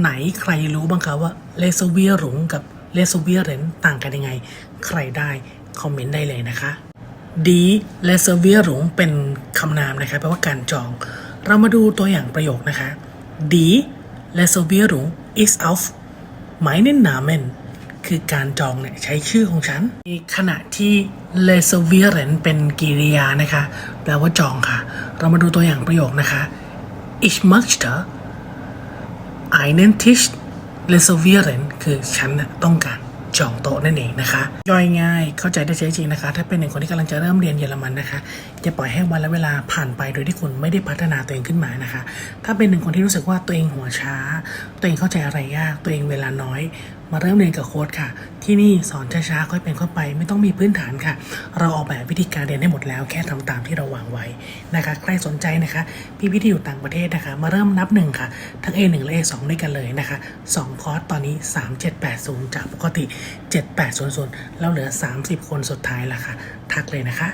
ไหนใครรู้บ้างคะว่าเลสเวียหลงกับเลสเวียเรนต่างกันยังไง ใครได้ คอมเมนต์ได้เลยนะคะดีเลสเวียหลงเป็นคำนามนะคะแปลว่าการจอง เรามาดูตัวอย่างประโยคนะคะดีเลสเวียหลง is auf meinen Namen คือการจองเนี่ยใช้ชื่อของฉันในขณะที่ l e s e v i e r e n เป็นกริยานะคะ แปลว่าจองค่ะ เรามาดูตัวอย่างประโยคนะคะ Ich möchte einen Tisch reservieren คือฉันต้องการจองโต๊ะนั่นเองนะคะ ย่อยง่ายเข้าใจได้ใช้จริงนะคะ ถ้าเป็นหนึ่งคนที่กำลังจะเริ่มเรียนเยอรมันนะคะจะปล่อยให้วันและเวลาผ่านไปโดยที่คุณไม่ได้พัฒนาตัวเองขึ้นมานะคะ ถ้าเป็นหนึ่งคนที่รู้สึกว่าตัวเองหัวช้า ตัวเองเข้าใจอะไรยากตัวเองเวลาน้อยมาเริ่มเรียนกับโค้ดค่ะ ที่นี่สอนช้าๆ ค่อยเป็นค่อยไป ไม่ต้องมีพื้นฐานค่ะ เราออกแบบวิธีการเรียนให้หมดแล้วแค่ทำตามที่เราวางไว้นะคะ ใครสนใจนะคะ พี่พี่ๆที่อยู่ต่างประเทศนะคะ มาเริ่มนับหนึ่งค่ะ ทั้ง A1 และ A2 ด้วยกันเลยนะคะ 2 คอร์สตอนนี้ 3780 จากปกติ 7800 แล้วเหลือ 30 คนสุดท้ายล้วค่ะ ทักเลยนะคะ